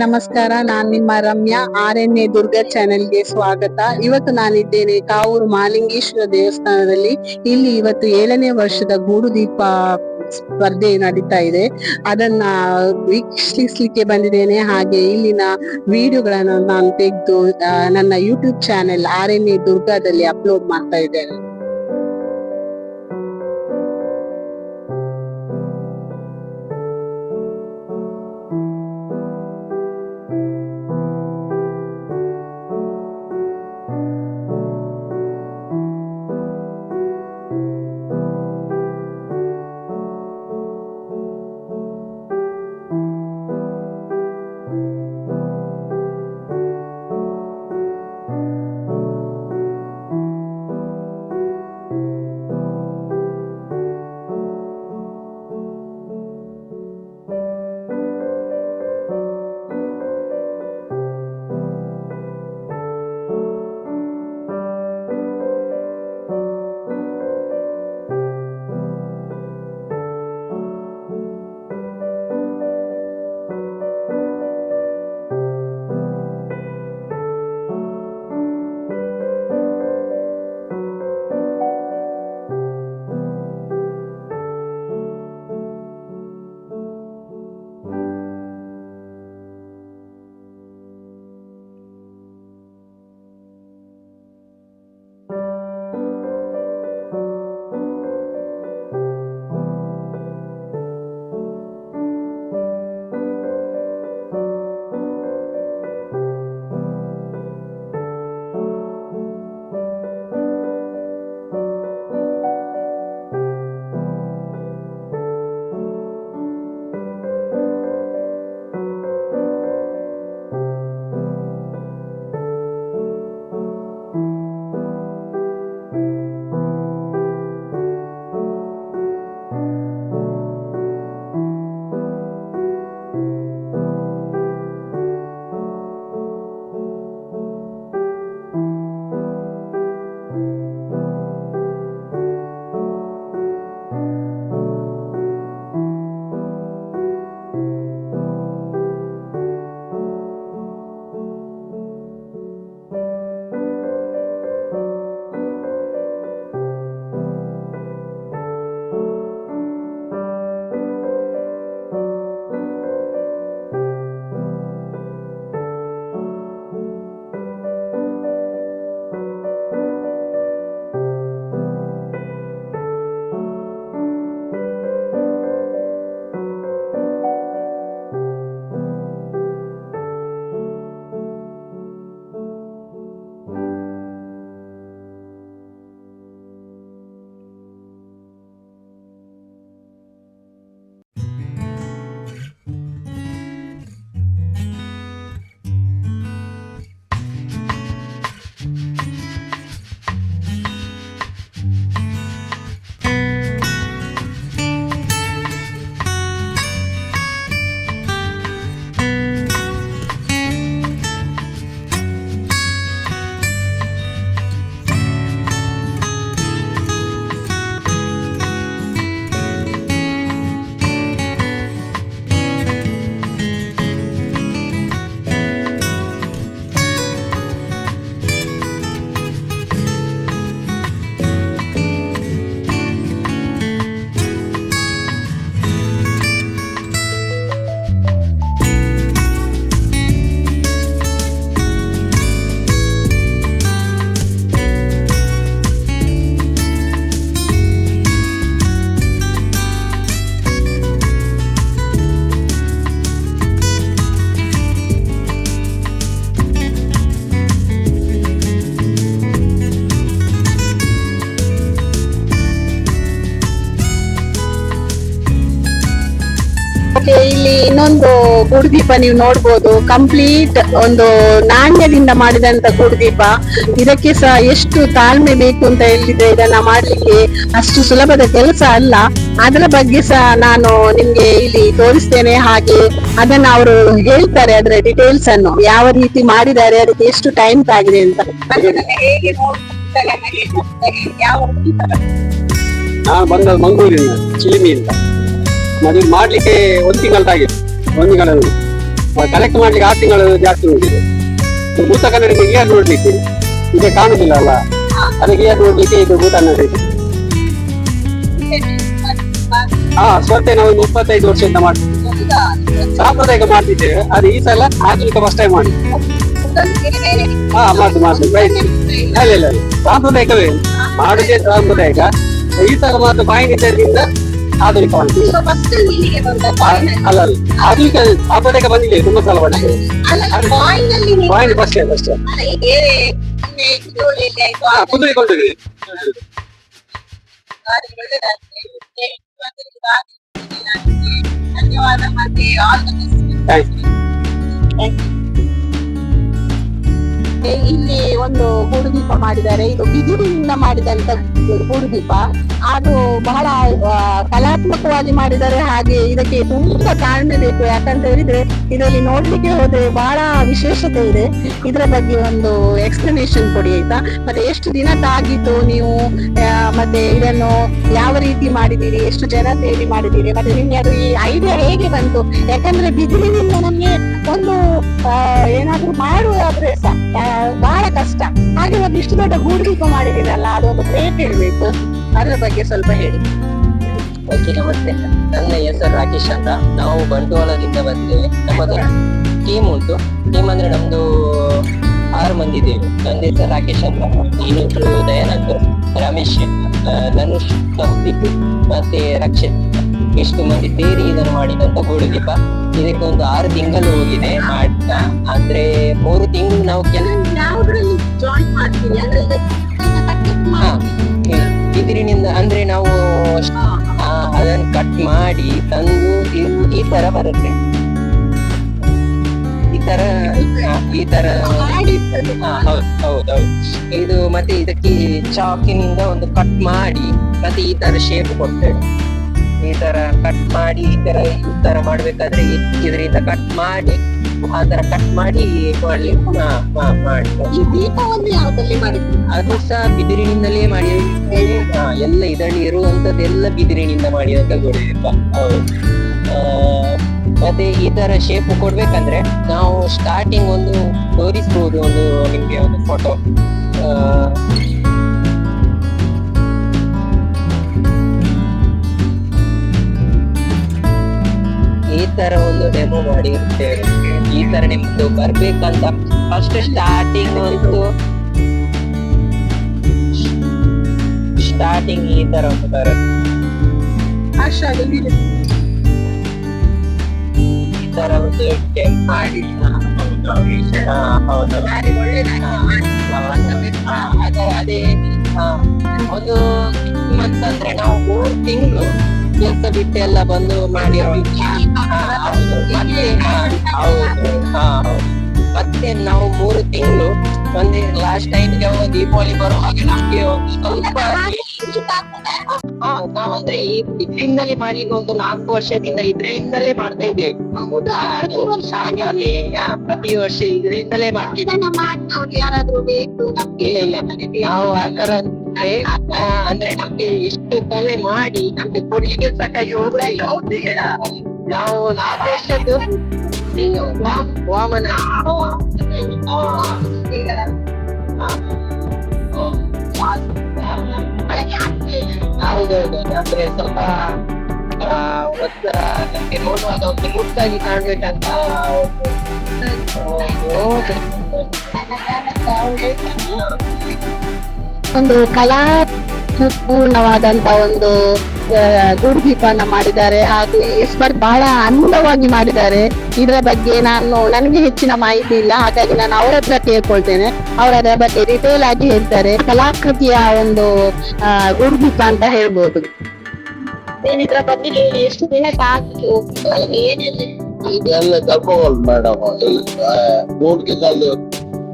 ನಮಸ್ಕಾರ, ನಾನ್ ನಿಮ್ಮ ರಮ್ಯಾ ಆರ್ ಎನ್ ಎ ಚಾನೆಲ್ಗೆ ಸ್ವಾಗತ. ಇವತ್ತು ನಾನಿದ್ದೇನೆ ಕಾವೂರು ಮಾಲಿಂಗೇಶ್ವರ ದೇವಸ್ಥಾನದಲ್ಲಿ. ಇಲ್ಲಿ ಇವತ್ತು ಏಳನೇ ವರ್ಷದ ಗೂಡು ದೀಪ ಸ್ಪರ್ಧೆ ನಡೀತಾ ಇದೆ. ಅದನ್ನ ವೀಕ್ಷಿಸ್ಲಿಕ್ಕೆ ಬಂದಿದ್ದೇನೆ. ಹಾಗೆ ಇಲ್ಲಿನ ವಿಡಿಯೋಗಳನ್ನು ನಾನು ತೆಗೆದು ನನ್ನ YouTube channel R N A ದುರ್ಗಾದಲ್ಲಿ upload ಮಾಡ್ತಾ ಇದ್ದೇನೆ. ಗುಡುದೀಪ ನೀವು ನೋಡ್ಬೋದು. ಕಂಪ್ಲೀಟ್ ಒಂದು ನಾಣ್ಯದಿಂದ ಮಾಡಿದಂತ ಗುಡುದೀಪ ಇದಕ್ಕೆ ಸಹ ಎಷ್ಟು ತಾಳ್ಮೆ ಬೇಕು ಅಂತ ಹೇಳಿದ್ರೆ ಇದನ್ನ ಮಾಡ್ಲಿಕ್ಕೆ ಅಷ್ಟು ಸುಲಭದ ಕೆಲಸ ಅಲ್ಲ. ಅದರ ಬಗ್ಗೆ ಸಹ ನಾನು ನಿಮ್ಗೆ ಇಲ್ಲಿ ತೋರಿಸ್ತೇನೆ. ಹಾಗೆ ಅದನ್ನ ಅವರು ಹೇಳ್ತಾರೆ ಅದರ ಡೀಟೇಲ್ಸ್ ಅನ್ನು. ಯಾವ ರೀತಿ ಮಾಡಿದ್ದಾರೆ, ಅದಕ್ಕೆ ಎಷ್ಟು ಟೈಮ್ ಆಗಿದೆ ಅಂತ. ನಾನು ಬಂದದ್ದು ಮಂಗಳೂರಿನ ಚಿಲಿಮಿಯಿಂದ. ಮಾಡ್ಲಿಕ್ಕೆ ಒಂದು ತಿಂಗಳಾಗಿದೆ ತಿಂಗಳಲ್ಲಿ ಕಲೆಕ್ಟ್ ಮಾಡ್ಲಿಕ್ಕೆ ಆರು ತಿಂಗಳು ಜಾಸ್ತಿ ಉಂಟಿದೆ ಭೂತ ಕನ್ನಡಿಗೆ ಗಿಯರ್ ನೋಡ್ಲಿಕ್ಕೆ. ಈಗ ಕಾಣುದಿಲ್ಲ ಅಲ್ಲ? ಅದಕ್ಕೆ ಗಿಯರ್ ನೋಡ್ಲಿಕ್ಕೆ ಇದು ಭೂತ ಕನ್ನಡಿ ಹಾ ಸ್ಪರ್ಧೆ ನಾವು ಒಂದು ಇಪ್ಪತ್ತೈದು ವರ್ಷದಿಂದ ಮಾಡ್ತೀವಿ. ಸಾಂಪ್ರದಾಯಿಕ ಮಾಡ್ತಿದ್ದೇವೆ. ಅದು ಈ ಸಲ ಆಧುನಿಕ ಫಸ್ಟ್ ಟೈಮ್ ಮಾಡಿ. ಹಾ ಮಾಡ್ತು ಮಾಡ್ತು ರೈಟ್ ಇಲ್ಲ ಇಲ್ಲ. ಸಾಂಪ್ರದಾಯಿಕವೇ. ಮಾಡುದೇ ಸಾಂಪ್ರದಾಯಿಕ. ಈ ಸಲ ಮಾತ್ರ ಬಾಯಿ ಇದ್ದರಿಂದ ಆಧುನಿಕ ಅಲ್ಲ ಆಧುನಿಕ ಸಾಂಪ್ರದಾಯಿಕ ಬಂದಿದೆ ತುಂಬಾ ಸಲ ಬಂದಿದೆ ಪಾಯಿಂಟ್ ಫಸ್ಟ್ ಟೈಮ್ ಹಾ ಕುದುರೆ ಕೊಂಡಿದೆ ಧನ್ಯವಾದ ಮತ್ತೆ ಆಲ್ ದ ಬೆಸ್ಟ್ ಥ್ಯಾಂಕ್ಸ್ ಇಲ್ಲಿ ಒಂದು ಗೂಡುದೀಪ ಮಾಡಿದ್ದಾರೆ. ಇದು ಬಿದಿರಿನಿಂದ ಮಾಡಿದಂತ ಗೂಡುದೀಪ. ಅದು ಬಹಳ ಕಲಾತ್ಮಕವಾಗಿ ಮಾಡಿದ್ದಾರೆ. ಹಾಗೆ ಇದಕ್ಕೆ ತುಂಬಾ ಕಾರಣ ಬೇಕು. ಯಾಕಂತ ಹೇಳಿದ್ರೆ ಇದರಲ್ಲಿ ನೋಡ್ಲಿಕ್ಕೆ ಹೋದ್ರೆ ಬಹಳ ವಿಶೇಷತೆ ಇದೆ. ಇದರ ಬಗ್ಗೆ ಒಂದು ಎಕ್ಸ್ಪ್ಲನೇಷನ್ ಕೊಡಿ ಆಯ್ತಾ? ಮತ್ತೆ ಎಷ್ಟು ದಿನ ತಾಗಿತ್ತು ನೀವು ಮತ್ತೆ ಇದನ್ನು ಯಾವ ರೀತಿ ಮಾಡಿದ್ದೀರಿ? ಎಷ್ಟು ಜನ ಸೇರಿ ಮಾಡಿದ್ದೀರಿ? ಮತ್ತೆ ನಿಮ್ಗೆ ಅದು ಈ ಐಡಿಯಾ ಹೇಗೆ ಬಂತು? ಯಾಕಂದ್ರೆ ಬಿದಿರಿನಿಂದ ನಮ್ಗೆ ಒಂದು ಏನಾದ್ರೂ ಮಾಡುವುದಾದ್ರೆ ಸ- ಆ, ಬಹಳ ಕಷ್ಟ. ಹಾಗೆ ಒಂದು ಇಷ್ಟು ದೊಡ್ಡ ಹೂಡಿಕೆ ಮಾಡಿದ್ದೀರಲ್ಲ ಅದೊಂದು ಅದರ ಬಗ್ಗೆ ಸ್ವಲ್ಪ ಹೇಳಿ. ಓಕೆ ನಮಸ್ತೆ. ನನ್ನ ಹೆಸರು ರಾಕೇಶ್ ಅಂತ. ನಾವು ಬಂಟ್ವಾಳದಿಂದ ಬಂದೇವೆ. ನಮ್ಮದು ಟೀಮ್ ಉಂಟು. ಟೀಮ್ ಅಂದ್ರೆ ನಮ್ದು ಆರು ಮಂದಿ ಇದ್ದೇವೆ. ನನ್ನ ಹೆಸರು ರಾಕೇಶ್ ಅಂತ. ಇನ್ನೊಬ್ರು ದಯಾನಂದ್, ರಮೇಶ್ ಧನುಷ್ ಮತ್ತೆ ರಕ್ಷಿತ್. ಇಷ್ಟು ಮಂದಿ ಸೇರಿ ಇದನ್ನು ಮಾಡಿದಂತ ಗೂಡುದೀಪ ಇದಕ್ಕೆ ಒಂದು ಆರು ತಿಂಗಳು ಹೋಗಿದೆ ಮಾಡ್ತಾ. ಅಂದ್ರೆ ಮೂರು ತಿಂಗಳು ನಾವು ಕೆಲ ಯಾವ್ದ್ರಲ್ಲಿ ಜಾಯಿನ್ ಮಾಡ್ತೀವಿ ಅಂದ್ರೆ ನಾವು ಅದನ್ನು ಕಟ್ ಮಾಡಿ ತಂದು ಈ ತರ ಬರುತ್ತೆ. ಈ ತರ ಈ ತರ ಮಾಡಿರ್ತದೆ. ಹೌದು ಹೌದು ಹೌದು. ಇದು ಮತ್ತೆ ಇದಕ್ಕೆ ಚಾಕಿನಿಂದ ಒಂದು ಕಟ್ ಮಾಡಿ ಮತ್ತೆ ಈ ತರ ಶೇಪ್ ಕೊಡ್ತೇವೆ. ಈ ತರ ಕಟ್ ಮಾಡಿ ಈ ತರ ಈ ತರ ಮಾಡ್ಬೇಕಾದ್ರೆ ಇದರಿಂದ ಕಟ್ ಮಾಡಿ ಆ ತರ ಕಟ್ ಮಾಡಿ ಮಾ- ಮಾಡಿ. ಈ ದೀಪವನ್ನು ಅದು ಸಹ ಬಿದಿರಿನಿಂದಲೇ ಮಾಡಿ ಎಲ್ಲ ಇದರಲ್ಲಿ ಇರುವಂತದ್ದೆಲ್ಲ ಬಿದಿರಿನಿಂದ ಮಾಡಿ ಅಂತ ಆ, ಮತ್ತೆ ಈ ತರ ಶೇಪ್ ಕೊಡ್ಬೇಕಂದ್ರೆ ನಾವು ಸ್ಟಾರ್ಟಿಂಗ್ ಒಂದು ತೋರಿಸ್ಬೋದು ಒಂದು ನಿಮ್ಗೆ ಒಂದು ಫೋಟೋ ತರ ಒಂದು ಡೆಮೋ ಮಾಡಿರ್ತೇವೆ ಈ ತರ ನಿಮ್ದು ಬರ್ಬೇಕಂತ ಫಸ್ಟ್ ಸ್ಟಾರ್ಟಿಂಗ್ ಒಂದು ಸ್ಟಾರ್ಟಿಂಗ್ ಈ ತರ ಒಂದು ಬರುತ್ತೆ. ಈ ತರ ಒಂದು ಟೆಂಪ್ ಮಾಡಿ ಹೌದು ಅದೇ ಒಂದು ಮಂತ್ ಅಂದ್ರೆ ನಾವು ಮೂರು ತಿಂಗಳು ಕೆಲಸ ಬಿಟ್ಟು ಎಲ್ಲ ಬಂದು ಮಾಡಿರೋ. ಮತ್ತೆ ಹೌದು. ಹಾ. ಮತ್ತೆ ನಾವು ಮೂರು ತಿಂಗಳು ಒಂದೇ ಲಾಸ್ಟ್ ಟೈಮ್ಗೆ ದೀಪಾವಳಿ ಬರುವಾಗ ನಮ್ಗೆ ಒಂದು ಸ್ವಲ್ಪ ನಾವಂದ್ರೆ ಈ ಇದರಿಂದಲೇ ಮಾಡಿ ಒಂದು ನಾಲ್ಕು ವರ್ಷದಿಂದ ಇದರಿಂದಲೇ ಮಾಡ್ತಾ ಇದ್ದೇವೆ. ಆ, ಪ್ರತಿ ವರ್ಷ ಇದರಿಂದಲೇ ಮಾಡ್ತೀವಿ. ಯಾರಾದ್ರೂ ಬೇಕು ನಮ್ಗೆ. ನಾವು ಆ ತರ ಅಂದ್ರೆ ಅಂದ್ರೆ ನಮ್ಗೆ ಇಷ್ಟು ಕಲೆ ಮಾಡಿ ನಮ್ಗೆ ಕೊಡ್ಲಿಕ್ಕೆ ಸಹ ಯೋಗ ಇಲ್ಲ ನಾವು ನಾಲ್ಕು ವರ್ಷದ್ದು ವಾ- ವಾಮನ ಹೌದೌದು ಅಂದ್ರೆ ಸ್ವಲ್ಪ ಆ, ಒತ್ತ ನಮ್ಗೆ ನೋಡುವಾಗ ಒಂದು ಮುಟ್ಟಾಗಿ ಕಾಣ್ಬೇಕಂತ ಹೌದು. ಒಂದು ಕಲಾ ಪೂರ್ಣವಾದಂತ ಒಂದು ಆ, ಗೂಡುದೀಪನ ಮಾಡಿದ್ದಾರೆ ಹಾಗೆ ಎಸ್ಪರ್ಟ್ ಬಹಳ ಅಂದವಾಗಿ ಮಾಡಿದ್ದಾರೆ. ಇದರ ಬಗ್ಗೆ ನಾನು ನನಗೆ ಹೆಚ್ಚಿನ ಮಾಹಿತಿ ಇಲ್ಲ ಹಾಗಾಗಿ ನಾನು ಅವರ ಹತ್ರ ಕೇಳ್ಕೊಳ್ತೇನೆ. ಅವರ ಅದರ ಬಗ್ಗೆ ಡಿಟೇಲ್ ಆಗಿ ಹೇಳ್ತಾರೆ. ಕಲಾಕೃತಿಯ ಒಂದು ಆ, ಗೂಡುದೀಪ ಅಂತ ಹೇಳ್ಬೋದು. ಏನಿದ್ರ ಬಗ್ಗೆ ಎಷ್ಟು ದಿನ ಇದೆಲ್ಲ ತಪ್ಪೋಲ್ ಮೇಡಮ್ ಮೂರು ತಿಂಗಳು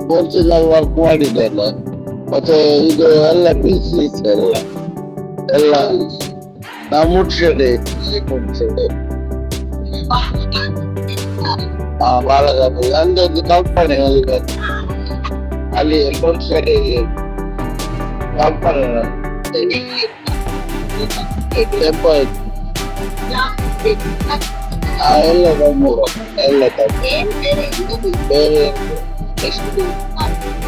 ಮೂರು ವರ್ಕ್ ಮಾಡಿದ್ದೇನೆ. ಮತ್ತೆ ಇದು ಎಲ್ಲ ಪೀಸ್ ಎಲ್ಲ ಎಲ್ಲ ನಾವು ಮುಟ್ಸಡೆ ಮುಟ್ಸಡೆ ಆ ಬಾಲಗಂಬ ನಂದೊಂದು ಕಂಪನಿ ಅಲ್ಲಿ ಅಲ್ಲಿ ಮುಟ್ಸಡೆ ಕಂಪನಿ ಟೆಂಪಲ್ ಆ, ಎಲ್ಲ ನಮ್ಮೂರು ಎಲ್ಲ ತಂದೆ ಬೇರೆ? ಎಷ್ಟು?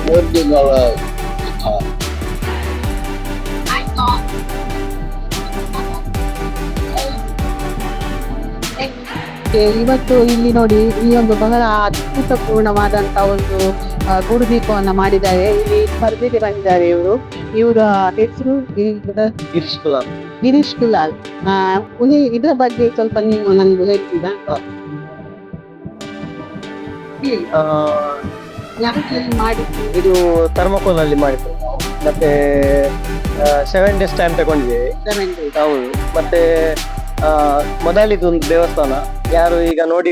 ಮೂರು ತಿಂಗಳ ಇವತ್ತು ಇಲ್ಲಿ ನೋಡಿ ಈ ಒಂದು ಬಹಳ ಅದ್ಭುತಪೂರ್ಣವಾದಂತ ಒಂದು ಆ, ಗುರುದೀಪವನ್ನ ಮಾಡಿದ್ದಾರೆ. ಇಲ್ಲಿ ಸ್ಪರ್ಧೆಗೆ ಬಂದಿದ್ದಾರೆ ಇವರು. ಇವರ ಹೆಸರು ಗಿರೀಶ್ ಕುಲಾಲ್ ಗಿರೀಶ್ ಕುಲಾಲ್ ಇದರ ಬಗ್ಗೆ ಸ್ವಲ್ಪ ನೀವು ನನಗೆ ಹೇಳ್ತೀರಾ? ಇದು ಥರ್ಮಕೋಲ್ ಅಲ್ಲಿ ಮಾಡಿದ್ದು? ಮತ್ತೆ ಸೆವೆನ್ ಡೇಸ್ ಟೈಮ್ ತಗೊಂಡಿದ್ದೀವಿ? ಹೌದು. ಮತ್ತೆ ಮೊದಲಿದ್ದು ಒಂದು ದೇವಸ್ಥಾನ. ಯಾರು ಈಗ ನೋಡಿ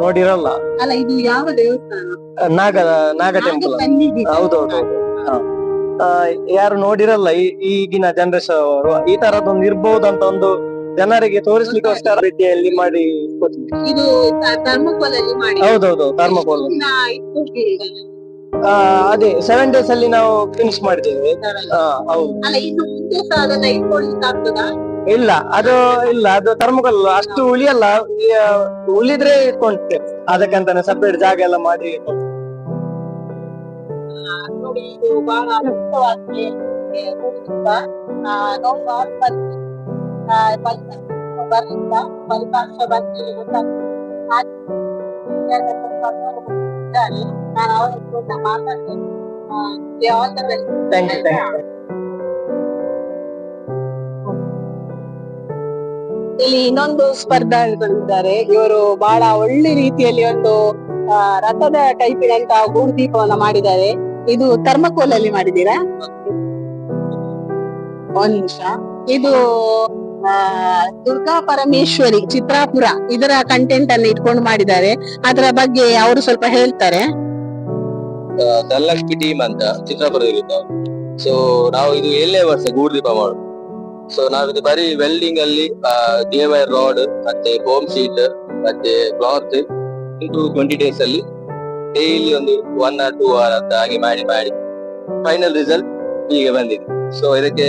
ನೋಡಿರಲ್ಲ. ಅಲ್ಲ ಇದು ಯಾವ ದೇವಸ್ಥಾನ? ನಾಗ ನಾಗ ಟೆಂಪಲ್ ಹೌದೌದು. ಯಾರು ನೋಡಿರಲ್ಲ ಈಗಿನ ಜನರೇಷನ್ ಅವರು ಈ ತರದೊಂದು ಇರ್ಬಹುದು ಅಂತ ಒಂದು ಜನರಿಗೆ ತೋರಿಸ್ಲಿಕ್ಕೋಸ್ಕರ ರೀತಿಯಲ್ಲಿ ಮಾಡಿ ಹೌದೌದು ಥರ್ಮಕೋಲ್ ಅದೇ ಸೆವೆನ್ ಡೇಸ್ ಅಲ್ಲಿ ನಾವು ಫಿನಿಶ್ ಮಾಡಿದ್ದೇವೆ. ಹೌದು. ಇಲ್ಲ ಅದು ಇಲ್ಲ ಅದು ಥರ್ಮಕಲ್ ಅಷ್ಟು ಉಳಿಯಲ್ಲ ಉಳಿದ್ರೆ ಇಟ್ಕೊಂಡ್ತೇವೆ ಅದಕ್ಕಂತಾನೆ ಸಪರೇಟ್ ಜಾಗ ಎಲ್ಲ ಮಾಡಿ. ನೋಡಿ ಇದು ಬಹಳ ಅದ್ಭುತವಾಗಿ ಫಲಿತಾಂಶ. ನಾನು ಅವರ ಮಾತಾಡ್ತೇನೆ ಆ, ನಿಮ್ಗೆ all the ಇಲ್ಲಿ ಇನ್ನೊಂದು ಸ್ಪರ್ಧಾಳಿಗಳಿದ್ದಾರೆ ಇವರು ಬಹಳ ಒಳ್ಳೆ ರೀತಿಯಲ್ಲಿ ಒಂದು ರಥದ ಗೂಡು ದೀಪವನ್ನ ಮಾಡಿದ್ದಾರೆ. ಇದು ಥರ್ಮಕೋಲ್ ಅಲ್ಲಿ ಮಾಡಿದ್ದೀರಾ? ಒಂದ್ ನಿಮಿಷ. ಇದು ದುರ್ಗಾ ಪರಮೇಶ್ವರಿ ಚಿತ್ರಾಪುರ ಇದರ ಕಂಟೆಂಟ್ ಅನ್ನು ಇಟ್ಕೊಂಡು ಮಾಡಿದ್ದಾರೆ. ಅದರ ಬಗ್ಗೆ ಅವರು ಸ್ವಲ್ಪ ಹೇಳ್ತಾರೆ. ಧನಲಕ್ಷ್ಮಿ ಟೀಮ್ ಅಂತ ಚಿತ್ರಾಪುರದಲ್ಲಿ ಸೊ ನಾವು ಇದು ಎಲ್ಲೇ ವರ್ಷ ಗೂಡು ದೀಪ ಮಾಡೋದು. ಸೊ ನಾವಿದು ಬರೀ ವೆಲ್ಡಿಂಗ್ ಅಲ್ಲಿ ಡಿಎಂಐ ರಾಡ್ ಮತ್ತೆ ಹೋಮ್ ಶೀಟ್ ಮತ್ತೆ ಕ್ಲಾತ್ ಇಂಟು ಟ್ವೆಂಟಿ ಡೇಸ್ ಅಲ್ಲಿ ಡೈಲಿ ಒಂದು ಒನ್ ಆರ್ ಟೂ ಅವರ್ ಅಂತ ಹಾಗೆ ಮಾಡಿ ಮಾಡಿ ಫೈನಲ್ ರಿಸಲ್ಟ್ ಹೀಗೆ ಬಂದಿದೆ. ಸೊ ಇದಕ್ಕೆ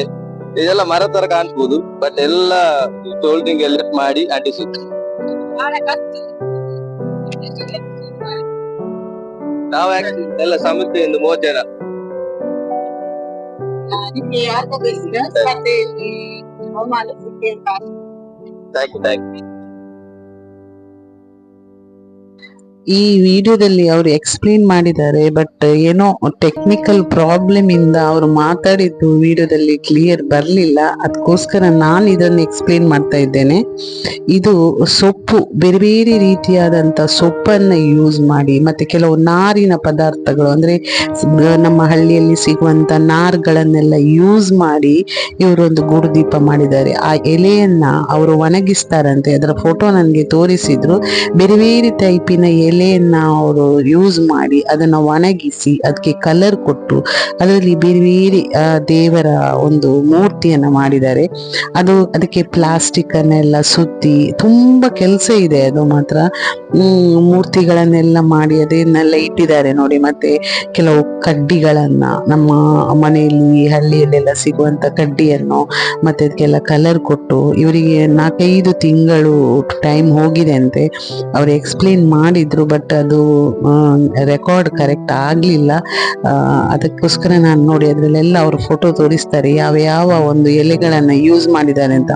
ಇದೆಲ್ಲ ಮರ ತರ ಕಾಣಿಸ್ಬೋದು ಬಟ್ ಎಲ್ಲ ಸೋಲ್ಡಿಂಗ್ ಎಲ್ಲ ಮಾಡಿ ಅಂಟಿಸುತ್ತೆ. ನಾವು ಎಲ್ಲ ಮೂವತ್ತು ಜನ ನಿಮ್ಗೆ ಯಾರಿಗೂ ಬೇಕಿದ್ರೆ ಸ್ಪರ್ಧೆಯಲ್ಲಿ ಬಹುಮಾನ ಸಿಕ್ಕಿ ಅಂತ ಥ್ಯಾಂಕ್ ಯು ಥ್ಯಾಂಕ್ ಯು ಈ ವಿಡಿಯೋದಲ್ಲಿ ಅವರು ಎಕ್ಸ್ಪ್ಲೇನ್ ಮಾಡಿದ್ದಾರೆ ಬಟ್ ಏನೋ ಟೆಕ್ನಿಕಲ್ ಪ್ರಾಬ್ಲಮ್ ಇಂದ ಅವರು ಮಾತಾಡಿದ್ದು ವಿಡಿಯೋದಲ್ಲಿ ಕ್ಲಿಯರ್ ಬರಲಿಲ್ಲ. ಅದಕ್ಕೋಸ್ಕರ ನಾನು ಇದನ್ನು ಎಕ್ಸ್ಪ್ಲೇನ್ ಮಾಡ್ತಾ ಇದ್ದೇನೆ. ಇದು ಸೊಪ್ಪು, ಬೇರೆ ಬೇರೆ ರೀತಿಯಾದಂಥ ಸೊಪ್ಪನ್ನು ಯೂಸ್ ಮಾಡಿ, ಮತ್ತೆ ಕೆಲವು ನಾರಿನ ಪದಾರ್ಥಗಳು, ಅಂದರೆ ನಮ್ಮ ಹಳ್ಳಿಯಲ್ಲಿ ಸಿಗುವಂಥ ನಾರ್ಗಳನ್ನೆಲ್ಲ ಯೂಸ್ ಮಾಡಿ ಇವರೊಂದು ಗೂಡುದೀಪ ಮಾಡಿದ್ದಾರೆ. ಆ ಎಲೆಯನ್ನು ಅವರು ಒಣಗಿಸ್ತಾರಂತೆ. ಅದರ ಫೋಟೋ ನನಗೆ ತೋರಿಸಿದ್ರು. ಬೇರೆ ಬೇರೆ ಟೈಪಿನ ಎಲೆಯನ್ನ ಅವರು ಯೂಸ್ ಮಾಡಿ ಅದನ್ನ ಒಣಗಿಸಿ ಅದಕ್ಕೆ ಕಲರ್ ಕೊಟ್ಟು ಅದರಲ್ಲಿ ಬೇರೆ ಬೇರೆ ದೇವರ ಒಂದು ಮೂರ್ತಿಯನ್ನ ಮಾಡಿದ್ದಾರೆ. ಅದು ಅದಕ್ಕೆ ಪ್ಲಾಸ್ಟಿಕ್ ಅನ್ನೆಲ್ಲ ಸುತ್ತಿ ತುಂಬಾ ಕೆಲಸ ಇದೆ ಅದು ಮಾತ್ರ. ಮೂರ್ತಿಗಳನ್ನೆಲ್ಲ ಮಾಡಿ ಅದನ್ನೆಲ್ಲ ಇಟ್ಟಿದ್ದಾರೆ ನೋಡಿ ಮತ್ತೆ ಕೆಲವು ಕಡ್ಡಿಗಳನ್ನ ನಮ್ಮ ಮನೆಯಲ್ಲಿ ಹಳ್ಳಿಯಲ್ಲೆಲ್ಲ ಸಿಗುವಂತ ಕಡ್ಡಿಯನ್ನು ಮತ್ತೆ ಅದಕ್ಕೆಲ್ಲ ಕಲರ್ ಕೊಟ್ಟು ಇವರಿಗೆ ನಾಲ್ಕೈದು ತಿಂಗಳು ಟೈಮ್ ಹೋಗಿದೆ ಅಂತೆ ಅವ್ರು ಎಕ್ಸ್ಪ್ಲೇನ್ ಮಾಡಿದ್ರು ಬಟ್ ಅದು ರೆಕಾರ್ಡ್ ಕರೆಕ್ಟ್ ಆಗಲಿಲ್ಲ. ಅದಕ್ಕೋಸ್ಕರ ನಾನು ನೋಡಿ ಅದರಲ್ಲೆಲ್ಲ ಅವರು ಫೋಟೋ ತೋರಿಸ್ತಾರೆ, ಯಾವ ಯಾವ ಒಂದು ಎಲೆಗಳನ್ನು ಯೂಸ್ ಮಾಡಿದ್ದಾರೆ ಅಂತ.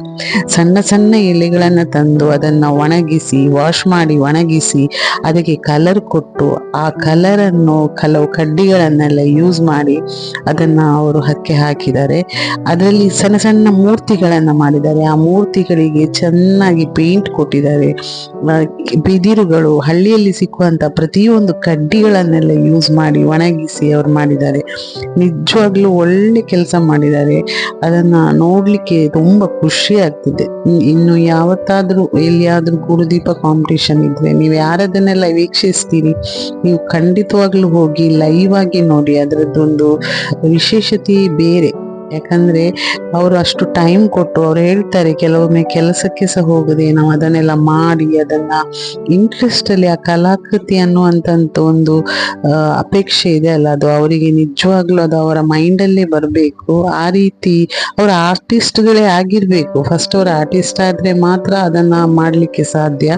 ಸಣ್ಣ ಸಣ್ಣ ಎಲೆಗಳನ್ನು ತಂದು ಅದನ್ನ ಒಣಗಿಸಿ ವಾಶ್ ಮಾಡಿ ಒಣಗಿಸಿ, ಅದಕ್ಕೆ ಕಲರ್ ಕೊಟ್ಟು ಆ ಕಲರನ್ನು ಕೆಲವು ಕಡ್ಡಿಗಳನ್ನೆಲ್ಲ ಯೂಸ್ ಮಾಡಿ ಅದನ್ನ ಅವರು ಹಕ್ಕೆ ಹಾಕಿದ್ದಾರೆ. ಅದರಲ್ಲಿ ಸಣ್ಣ ಸಣ್ಣ ಮೂರ್ತಿಗಳನ್ನು ಮಾಡಿದ್ದಾರೆ. ಆ ಮೂರ್ತಿಗಳಿಗೆ ಚೆನ್ನಾಗಿ ಪೇಂಟ್ ಕೊಟ್ಟಿದ್ದಾರೆ. ಬಿದಿರುಗಳು, ಹಳ್ಳಿಯಲ್ಲಿ ಸಿಕ್ಕುವಂತ ಪ್ರತಿಯೊಂದು ಕಡ್ಡಿಗಳನ್ನೆಲ್ಲ ಯೂಸ್ ಮಾಡಿ ಒಣಗಿಸಿ ಅವ್ರು ಮಾಡಿದ್ದಾರೆ. ನಿಜವಾಗ್ಲೂ ಒಳ್ಳೆ ಕೆಲಸ ಮಾಡಿದ್ದಾರೆ. ಅದನ್ನ ನೋಡಲಿಕ್ಕೆ ತುಂಬಾ ಖುಷಿ ಆಗ್ತಿದೆ. ಇನ್ನು ಯಾವತ್ತಾದರೂ ಎಲ್ಲಿಯಾದರೂ ಗುರುದೀಪ ಕಾಂಪಿಟೇಷನ್ ಇದ್ದರೆ ನೀವು ಯಾರದನ್ನೆಲ್ಲ ವೀಕ್ಷಿಸ್ತೀರಿ, ನೀವು ಖಂಡಿತವಾಗ್ಲೂ ಹೋಗಿ ಲೈವ್ ಆಗಿ ನೋಡಿ. ಅದರದ್ದೊಂದು ವಿಶೇಷತೆ ಬೇರೆ. ಯಾಕಂದ್ರೆ ಅವರು ಅಷ್ಟು ಟೈಮ್ ಕೊಟ್ಟು ಅವ್ರು ಹೇಳ್ತಾರೆ ಕೆಲವೊಮ್ಮೆ ಕೆಲಸಕ್ಕೆ ಸಹ ಹೋಗದೆ ನಾವು ಅದನ್ನೆಲ್ಲ ಮಾಡಿ ಅದನ್ನ ಇಂಟ್ರೆಸ್ಟಲ್ಲಿ ಆ ಕಲಾಕೃತಿ ಅನ್ನುವಂತ ಒಂದು ಅಪೇಕ್ಷೆ ಇದೆ ಅಲ್ಲ, ಅದು ಅವರಿಗೆ ನಿಜವಾಗ್ಲೂ ಅದು ಅವರ ಮೈಂಡ್ ಅಲ್ಲೇ ಬರಬೇಕು. ಆ ರೀತಿ ಅವ್ರ ಆರ್ಟಿಸ್ಟ್ಗಳೇ ಆಗಿರ್ಬೇಕು. ಫಸ್ಟ್ ಅವರ ಆರ್ಟಿಸ್ಟ್ ಆದ್ರೆ ಮಾತ್ರ ಅದನ್ನ ಮಾಡ್ಲಿಕ್ಕೆ ಸಾಧ್ಯ.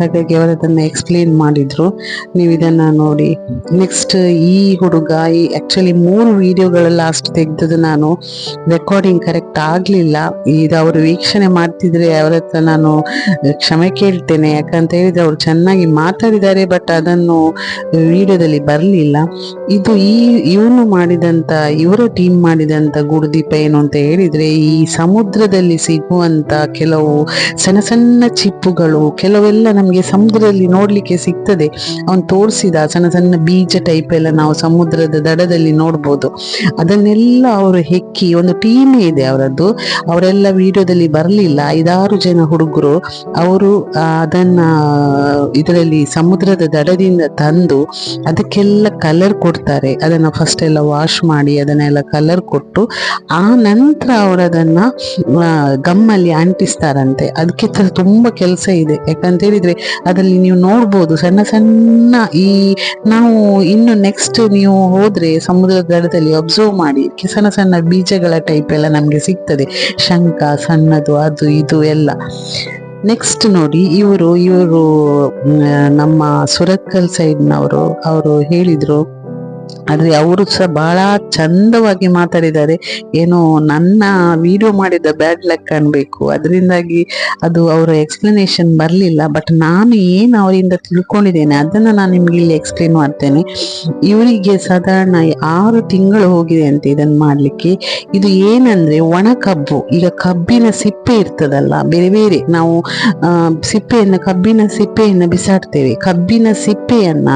ಹಾಗಾಗಿ ಅವರು ಅದನ್ನ ಎಕ್ಸ್ಪ್ಲೇನ್ ಮಾಡಿದ್ರು. ನೀವು ಇದನ್ನ ನೋಡಿ ನೆಕ್ಸ್ಟ್ ಈ ಹುಡುಗ, ಈ ಆ್ಯಕ್ಚುಲಿ ಮೂರು ವಿಡಿಯೋಗಳ ಅಷ್ಟು ತೆಗೆದದ್ದು ನಾನು. ರೆಕಾರ್ಡಿಂಗ್ ಕರೆಕ್ಟ್ ಆಗ್ಲಿಲ್ಲ. ಇದು ಅವರು ವೀಕ್ಷಣೆ ಮಾಡ್ತಿದ್ರೆ ಅವರ ಹತ್ರ ನಾನು ಕ್ಷಮೆ ಕೇಳ್ತೇನೆ. ಯಾಕಂತ ಹೇಳಿದ್ರೆ ಅವರು ಚೆನ್ನಾಗಿ ಮಾತಾಡಿದ್ದಾರೆ ಬಟ್ ಅದನ್ನು ವಿಡಿಯೋದಲ್ಲಿ ಬರಲಿಲ್ಲ. ಇದು ಈ ಇವನು ಮಾಡಿದಂತ, ಇವರ ಟೀಮ್ ಮಾಡಿದಂತ ಗುಡುದೀಪ ಏನು ಅಂತ ಹೇಳಿದ್ರೆ, ಈ ಸಮುದ್ರದಲ್ಲಿ ಸಿಗುವಂತ ಕೆಲವು ಸಣ್ಣ ಸಣ್ಣ ಚಿಪ್ಪುಗಳು, ಕೆಲವೆಲ್ಲ ನಮಗೆ ಸಮುದ್ರದಲ್ಲಿ ನೋಡ್ಲಿಕ್ಕೆ ಸಿಗ್ತದೆ. ಅವನು ತೋರಿಸಿದ ಸಣ್ಣ ಸಣ್ಣ ಬೀಜ ಟೈಪ್ ಎಲ್ಲ ನಾವು ಸಮುದ್ರದ ದಡದಲ್ಲಿ ನೋಡ್ಬೋದು. ಅದನ್ನೆಲ್ಲ ಅವರು ಹೆಕ್ಕಿ ಒಂದು ಟೀಮ್ ಇದೆ ಅವರದ್ದು. ಅವರೆಲ್ಲ ವಿಡಿಯೋದಲ್ಲಿ ಬರಲಿಲ್ಲ. ಐದಾರು ಜನ ಹುಡುಗರು ಅವರು ಅದನ್ನ, ಇದರಲ್ಲಿ ಸಮುದ್ರದ ದಡದಿಂದ ತಂದು ಅದಕ್ಕೆಲ್ಲ ಕಲರ್ ಕೊಡ್ತಾರೆ. ಅದನ್ನ ಫಸ್ಟ್ ಎಲ್ಲ ವಾಶ್ ಮಾಡಿ ಅದನ್ನೆಲ್ಲ ಕಲರ್ ಕೊಟ್ಟು, ಆ ನಂತರ ಅವರದನ್ನ ಗಮ್ಮಲ್ಲಿ ಅಂಟಿಸ್ತಾರಂತೆ. ಅದಕ್ಕೆ ತುಂಬಾ ಕೆಲಸ ಇದೆ. ಯಾಕಂತ ಹೇಳಿದ್ರೆ ಅದರಲ್ಲಿ ನೀವು ನೋಡ್ಬೋದು, ಸಣ್ಣ ಸಣ್ಣ ಈ, ನಾವು ಇನ್ನು ನೆಕ್ಸ್ಟ್ ನೀವು ಹೋದ್ರೆ ಸಮುದ್ರದ ದಡದಲ್ಲಿ ಅಬ್ಸರ್ವ್ ಮಾಡಿ, ಸಣ್ಣ ಸಣ್ಣ ಬೀಜಗಳ ಟೈಪ್ ಎಲ್ಲ ನಮಗೆ ಸಿಗ್ತದೆ. ಶಂಖ, ಸಣ್ಣದು, ಅದು, ಇದು ಎಲ್ಲ. ನೆಕ್ಸ್ಟ್ ನೋಡಿ, ಇವರು ಇವರು ನಮ್ಮ ಸುರತ್ಕಲ್ ಸೈಡ್ನವರು ಅವರು ಹೇಳಿದ್ರು ಆದ್ರೆ ಅವರು ಸಹ ಬಹಳ ಚಂದವಾಗಿ ಮಾತಾಡಿದ್ದಾರೆ. ಏನೋ ನನ್ನ ವಿಡಿಯೋ ಮಾಡಿದ ಬ್ಯಾಡ್ ಲಕ್ ಅನ್ಬೇಕು. ಅದರಿಂದಾಗಿ ಅದು ಅವರ ಎಕ್ಸ್ಪ್ಲನೇಷನ್ ಬರಲಿಲ್ಲ. ಬಟ್ ನಾನು ಏನು ಅವರಿಂದ ತಿಳ್ಕೊಂಡಿದ್ದೇನೆ, ಅದನ್ನು ನಾನು ನಿಮ್ಗೆ ಇಲ್ಲಿ ಎಕ್ಸ್ಪ್ಲೇನ್ ಮಾಡ್ತೇನೆ. ಇವರಿಗೆ ಸಾಧಾರಣ ಆರು ತಿಂಗಳು ಹೋಗಿದೆ ಅಂತ ಇದನ್ನು ಮಾಡ್ಲಿಕ್ಕೆ. ಇದು ಏನಂದ್ರೆ ಒಣ ಕಬ್ಬು. ಈಗ ಕಬ್ಬಿನ ಸಿಪ್ಪೆ ಇರ್ತದಲ್ಲ, ಬೇರೆ ಬೇರೆ ನಾವು ಸಿಪ್ಪೆಯನ್ನು, ಕಬ್ಬಿನ ಸಿಪ್ಪೆಯನ್ನು ಬಿಸಾಡ್ತೇವೆ. ಕಬ್ಬಿನ ಸಿಪ್ಪೆಯನ್ನ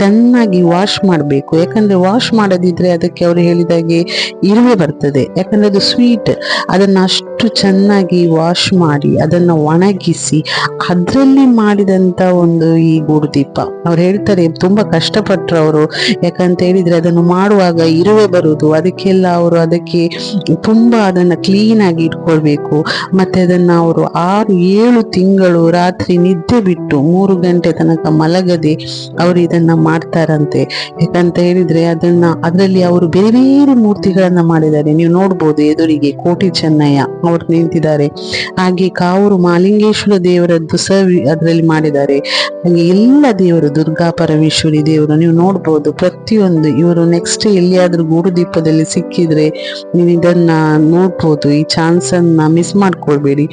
ಚೆನ್ನಾಗಿ ವಾಶ್ ಮಾಡಬೇಕು. ಯಾಕಂದ್ರೆ ವಾಶ್ ಮಾಡದಿದ್ರೆ ಅದಕ್ಕೆ ಅವರು ಹೇಳಿದಾಗೆ ಇರುವೆ ಬರ್ತದೆ. ಯಾಕಂದ್ರೆ ಅದು ಸ್ವೀಟ್ ಅದನ್ನ ಅಷ್ಟು ಚೆನ್ನಾಗಿ ವಾಶ್ ಮಾಡಿ, ಅದನ್ನ ಒಣಗಿಸಿ, ಅದರಲ್ಲಿ ಮಾಡಿದಂತ ಒಂದು ಈ ಗೂಡುದೀಪ. ಅವ್ರು ಹೇಳ್ತಾರೆ, ತುಂಬಾ ಕಷ್ಟಪಟ್ರು ಅವರು. ಯಾಕಂತ ಹೇಳಿದ್ರೆ ಅದನ್ನು ಮಾಡುವಾಗ ಇರುವೆ ಬರುವುದು, ಅದಕ್ಕೆಲ್ಲ ಅವರು ಅದಕ್ಕೆ ತುಂಬಾ ಅದನ್ನ ಕ್ಲೀನ್ ಆಗಿ ಇಟ್ಕೊಳ್ಬೇಕು. ಮತ್ತೆ ಅದನ್ನ ಅವರು ಆರು, ಏಳು ತಿಂಗಳು ರಾತ್ರಿ ನಿದ್ದೆ ಬಿಟ್ಟು ಮೂರು ಗಂಟೆ ತನಕ ಮಲಗದೆ ಅವರು ಇದನ್ನ ಮಾಡ್ತಾರಂತೆ. ಯಾಕಂತ ಹೇಳಿದ್ರೆ ಅದನ್ನ ಅದರಲ್ಲಿ ಅವರು ಬೇರೆ ಬೇರೆ ಮೂರ್ತಿಗಳನ್ನ ಮಾಡಿದ್ದಾರೆ. ನೀವು ನೋಡ್ಬೋದು ಎದುರಿಗೆ ಕೋಟಿ ಚೆನ್ನಯ್ಯ ಅವರು ನಿಂತಿದ್ದಾರೆ. ಹಾಗೆ ಕಾವೂರು ಮಾಲಿಂಗೇಶ್ವರ ದೇವರದ್ದು ಸಹ ಅದರಲ್ಲಿ ಮಾಡಿದ್ದಾರೆ. ಹಾಗೆ ಎಲ್ಲ ದೇವರು, ದುರ್ಗಾ ಪರಮೇಶ್ವರಿ ದೇವರು ನೀವು ನೋಡ್ಬೋದು ಪ್ರತಿಯೊಂದು ಇವರು ನೆಕ್ಸ್ಟ್ ಎಲ್ಲಿಯಾದ್ರೂ ಗೂಡು ದೀಪದಲ್ಲಿ ಸಿಕ್ಕಿದ್ರೆ ನೀವು ಇದನ್ನ ನೋಡ್ಬೋದು. ಈ ಚಾನ್ಸ್ ಅನ್ನ ಮಿಸ್ ಮಾಡ್ಕೊಳ್ಬೇಡಿ.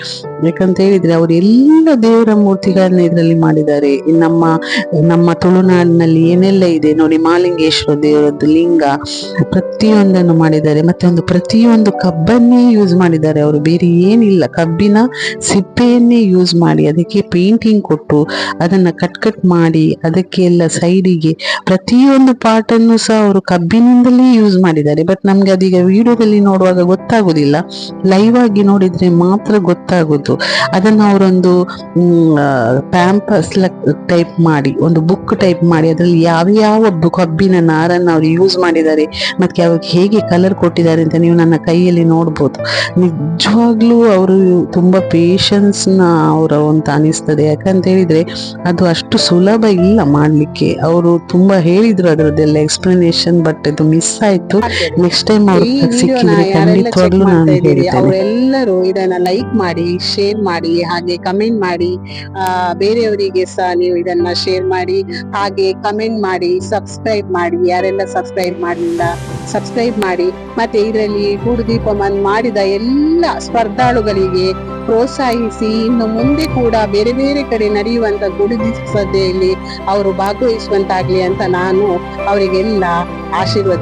ಯಾಕಂತ ಹೇಳಿದ್ರೆ ಅವರು ಎಲ್ಲ ದೇವರ ಮೂರ್ತಿಗಳನ್ನ ಇದರಲ್ಲಿ ಮಾಡಿದ್ದಾರೆ. ನಮ್ಮ ನಮ್ಮ ತುಳುನಾಡಿನಲ್ಲಿ ಏನೆಲ್ಲ ಇದೆ ನೋಡಿ ಮಾಲಿಂಗೇಶ್ವರ ದೇವರದ್ದು ಲಿಂಗ ಪ್ರತಿಯೊಂದನ್ನು ಮಾಡಿದ್ದಾರೆ. ಮತ್ತೆ ಒಂದು ಪ್ರತಿಯೊಂದು ಕಬ್ಬನ್ನೇ ಯೂಸ್ ಮಾಡಿದ್ದಾರೆ ಅವರು. ಬೇರೆ ಏನಿಲ್ಲ. ಕಬ್ಬಿನ ಸಿಪ್ಪೆಯನ್ನೇ ಯೂಸ್ ಮಾಡಿ, ಅದಕ್ಕೆ ಪೇಂಟಿಂಗ್ ಕೊಟ್ಟು, ಅದನ್ನ ಕಟ್ ಕಟ್ ಮಾಡಿ, ಅದಕ್ಕೆ ಎಲ್ಲ ಸೈಡಿಗೆ ಪ್ರತಿಯೊಂದು ಪಾರ್ಟ್ ಅನ್ನು ಸಹ ಅವರು ಕಬ್ಬಿನಿಂದಲೇ ಯೂಸ್ ಮಾಡಿದ್ದಾರೆ. ಬಟ್ ನಮ್ಗೆ ಅದೀಗ ವಿಡಿಯೋದಲ್ಲಿ ನೋಡುವಾಗ ಗೊತ್ತಾಗುದಿಲ್ಲ. ಲೈವ್ ಆಗಿ ನೋಡಿದ್ರೆ ಮಾತ್ರ ಗೊತ್ತಾಗುದು. ಅದನ್ನ ಅವರೊಂದು ಪ್ಯಾಂಪಸ್ ಟೈಪ್ ಮಾಡಿ, ಒಂದು ಬುಕ್ ಟೈಪ್ ಮಾಡಿ, ಅದರಲ್ಲಿ ಯಾವ ಯಾವ ಕಬ್ಬಿನ ನಾರನ್ನ ಅವ್ರು ಯೂಸ್ ಮಾಡಿದ್ದಾರೆ. ಮತ್ತೆ ಅವ್ರಿಗೆ ಹೇಗೆ ಕಲರ್ ಕೊಟ್ಟಿದ್ದಾರೆ ಅಂತ ನೀವು ನನ್ನ ಕೈಯಲ್ಲಿ ನೋಡ್ಬೋದು. ನಿಜವಾಗ್ಲೂ ಅವರು ತುಂಬಾ ಪೇಷನ್ಸ್ನ ನ ಅವರ ಅಂತ ಅನಿಸ್ತದೆ. ಯಾಕಂತ ಹೇಳಿದ್ರೆ ಅದು ಅಷ್ಟು ಸುಲಭ ಇಲ್ಲ ಮಾಡ್ಲಿಕ್ಕೆ. ಅವರು ತುಂಬಾ ಹೇಳಿದ್ರು ಅದರದ್ದೆಲ್ಲ ಎಕ್ಸ್ಪ್ಲನೇಷನ್ ಬಟ್ ಅದು ಮಿಸ್ ಆಯಿತು. ನೆಕ್ಸ್ಟ್ ಟೈಮ್ ಅವ್ರು ಈ ವಿಡಿಯೋನ ಸಿಕ್ಕಿದ್ರೆ ಖಂಡಿತವಾಗ್ಲೂ ನಾನು ಹೇಳಿದ್ದೇನೆ ಎಲ್ಲರೂ ಹೇಳ್ತೇನೆ ಅವರೆಲ್ಲರೂ ಇದನ್ನ ಲೈಕ್ ಮಾಡಿ ಶೇರ್ ಮಾಡಿ ಹಾಗೆ ಕಮೆಂಟ್ ಮಾಡಿ ಬೇರೆಯವರಿಗೆ ಸಹ ನೀವು ಇದನ್ನ ಶೇರ್ ಮಾಡಿ ಹಾಗೆ ಕಮೆಂಟ್ ಮಾಡಿ ಸಬ್ಸ್ಕ್ರೈಬ್ ಮಾಡಿ. ಯಾರೆಲ್ಲ ಸಬ್ಸ್ಕ್ರೈಬ್ ಮಾಡಲಿಲ್ಲ ಸಬ್ಸ್ಕ್ರೈಬ್ ಮಾಡಿ, ಮತ್ತೆ ಇದರಲ್ಲಿ ಗೂಡುದೀಪವನ್ನು ಮಾಡಿದ ಎಲ್ಲ ಸ್ಪರ್ಧಾಳುಗಳಿಗೆ ಪ್ರೋತ್ಸಾಹಿಸಿ ಇನ್ನು ಮುಂದೆ ಕೂಡ ಬೇರೆ ಬೇರೆ ಕಡೆ ನಡೆಯುವಂತ ಗುಡುದೀಪ ಸ್ಪರ್ಧೆಯಲ್ಲಿ ಅವರು ಭಾಗವಹಿಸುವಂತಾಗ್ಲಿ ಅಂತ ನಾನು ಅವರಿಗೆಲ್ಲ ಆಶೀರ್ವದಿ